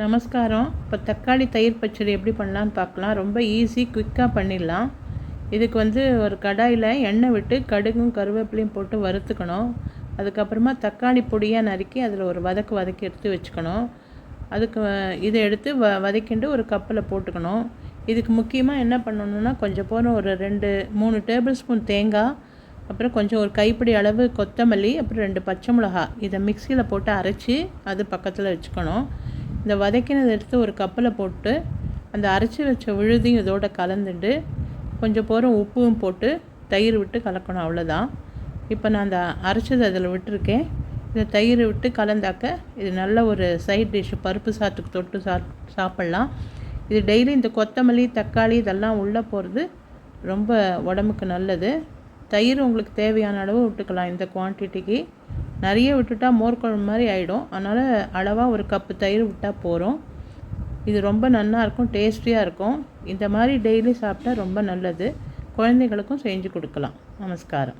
நமஸ்காரம். இப்போ தக்காளி தயிர் பச்சடி எப்படி பண்ணலான்னு பார்க்கலாம். ரொம்ப ஈஸி குயிக்காக பண்ணிடலாம். இதுக்கு வந்து ஒரு கடாயில் எண்ணெய் விட்டு கடுகும் கருவேப்பிலையும் போட்டு வறுத்துக்கணும். அதுக்கப்புறமா தக்காளி பொடியாக நறுக்கி அதில் ஒரு வதக்கு வதக்கி எடுத்து வச்சுக்கணும். அதுக்கு இதை எடுத்து வ வதக்கிண்டு ஒரு கப்பில் போட்டுக்கணும். இதுக்கு முக்கியமாக என்ன பண்ணணுன்னா கொஞ்சம் போகிற ஒரு ரெண்டு மூணு டேபிள் ஸ்பூன் தேங்காய் அப்புறம் கொஞ்சம் ஒரு கைப்பிடி அளவு கொத்தமல்லி அப்புறம் ரெண்டு பச்சை மிளகா இதை மிக்சியில் போட்டு அரைச்சி அது பக்கத்தில் வச்சுக்கணும். இந்த வதக்கினதை எடுத்து ஒரு கப்பில் போட்டு அந்த அரைச்சி வச்ச விழுதையும் இதோட கலந்துட்டு கொஞ்சம் போகிற உப்பும் போட்டு தயிர் விட்டு கலக்கணும் அவ்வளோதான். இப்போ நான் அந்த அரைச்சது அதில் விட்டுருக்கேன். இந்த தயிர் விட்டு கலந்தாக்க இது நல்ல ஒரு சைட் டிஷ் பருப்பு சாத்துக்கு தொட்டு சா சாப்பிட்லாம். இது டெய்லி இந்த கொத்தமல்லி தக்காளி இதெல்லாம் உள்ளே போகிறது ரொம்ப உடம்புக்கு நல்லது. தயிர் உங்களுக்கு தேவையான அளவு விட்டுக்கலாம் இந்த குவான்டிட்டிக்கு நிறைய விட்டுட்டா மோர் குழம்பு மாதிரி ஆகிடும் அதனால் அளவாக ஒரு கப்பு தயிர் விட்டால் போகிறோம் இது ரொம்ப நல்லா இருக்கும் டேஸ்டியாக இருக்கும். இந்த மாதிரி டெய்லி சாப்பிட்டா ரொம்ப நல்லது. குழந்தைகளுக்கும் செஞ்சு கொடுக்கலாம். நமஸ்காரம்.